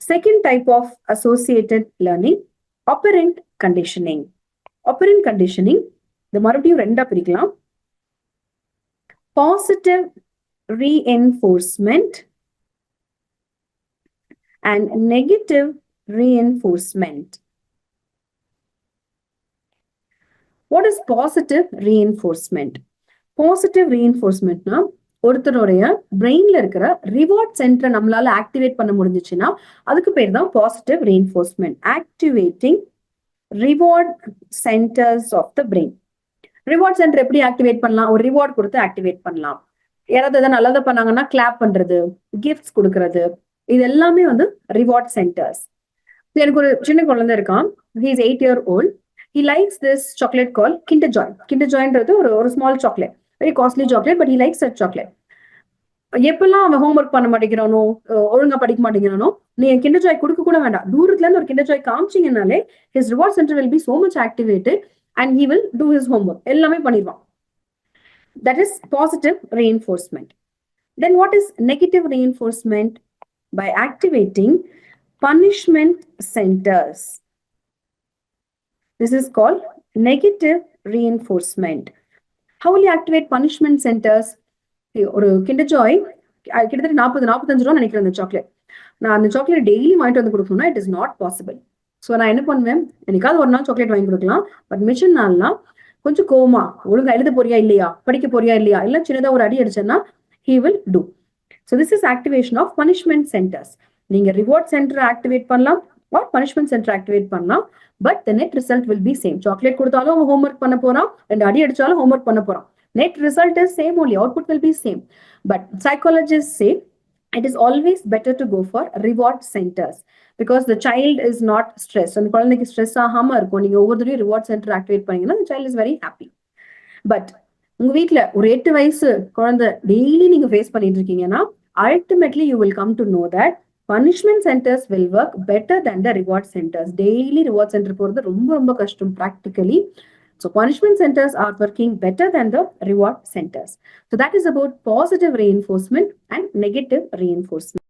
Second type of associated learning, operant conditioning. Operant conditioning, இந்த மறுபடியும் ரெண்டா பிரிக்கலாம் positive reinforcement and negative reinforcement. What is positive reinforcement? Positive reinforcementனா ஒருத்தருடைய பிரெயின்ல இருக்கிற reward சென்டரை நம்மளால ஆக்டிவேட் பண்ண முடிஞ்சிச்சுன்னா அதுக்கு பேர் தான் positive reinforcement activating reward centres of the brain reward centre எப்படி ஆக்டிவேட் பண்ணலாம்? ஒரு ரிவார்ட் கொடுத்து ஆக்டிவேட் பண்ணலாம். யாராவது எதாவது நல்லதை பண்ணாங்கன்னா கிளாப் பண்றது கிஃப்ட்ஸ் கொடுக்கறது இது எல்லாமே வந்து ரிவார்ட் சென்டர்ஸ் எனக்கு ஒரு சின்ன குழந்தை இருக்கான். He is eight year old he likes this chocolate call Kinder Joy Kinder ஜாயின்றது ஒரு ஒரு small chocolate very costly chocolate but he likes at chocolate எப்பெல்லாம் அவன் ஹோம்ஒர்க் பண்ண மாட்டேங்கிறானோ ஒழுங்கா படிக்க மாட்டேங்கிறானோ நீ கிண்டர் ஜாய் கொடுக்க கூட வேண்டாம் தூரத்துல இருந்து ஒரு Kinder Joy காமிச்சிங்கனாலே his reward centre will be so much activated and he will do his homework எல்லாமே பண்ணிடுவான் that is positive reinforcement. Then what is negative reinforcement? By activating punishment centres this is called negative reinforcement. How will you activate punishment centers? ஒரு Kinder Joy கிட்டத்தட்ட நாற்பது நாற்பத்தஞ்சு ரூபா நினைக்கிறேன் அந்த chocolate நான் அந்த சாக்லேட் டெய்லி வாங்கிட்டு வந்து கொடுக்கணும்னா it is not possible so நான் என்ன பண்ணுவேன்? எனக்காவது ஒரு நாள் சாக்லேட் வாங்கி கொடுக்கலாம். பட் மிச்ச நாள்லாம் கொஞ்சம் கோமா ஒழுங்கா எழுத போறியா இல்லையா? படிக்க போறியா இல்லையா? இல்ல சின்னதா ஒரு அடி அடிச்சேன்னா he will do so this is activation of punishment centres நீங்க ரிவார்ட் சென்டர் ஆக்டிவேட் பண்ணலாம். ஆர் பனிஷ்மெண்ட் சென்டர் ஆக்டிவேட் பண்ணலாம் but the net result will be same chocolate கொடுத்தாலும் அவன் ஹோம்ஒர்க் பண்ண போறான் ரெண்டு அடி அடிச்சாலும் ஹோம் ஒர்க் பண்ண போறான். Net result is same only output will be same but psychologist say it is always better to go for reward centres because the child is not stress அந்த குழந்தைக்கு ஸ்ட்ரெஸ் ஆகாம இருக்கும். நீங்க ஒவ்வொரு தடவையும் ரிவார்ட் சென்டர் ஆக்டிவேட் பண்ணீங்கன்னா அந்த child is very happy but உங்க வீட்டுல ஒரு எட்டு வயசு குழந்தை டெய்லி நீங்க ஃபேஸ் பண்ணிட்டு இருக்கீங்கன்னா ultimately you will come to know that Punishment centres will work better than the reward centres daily reward centre போறது ரொம்ப ரொம்ப கஷ்டம் practically So punishment centers are working better than the reward centers. So that is about positive reinforcement and negative reinforcement.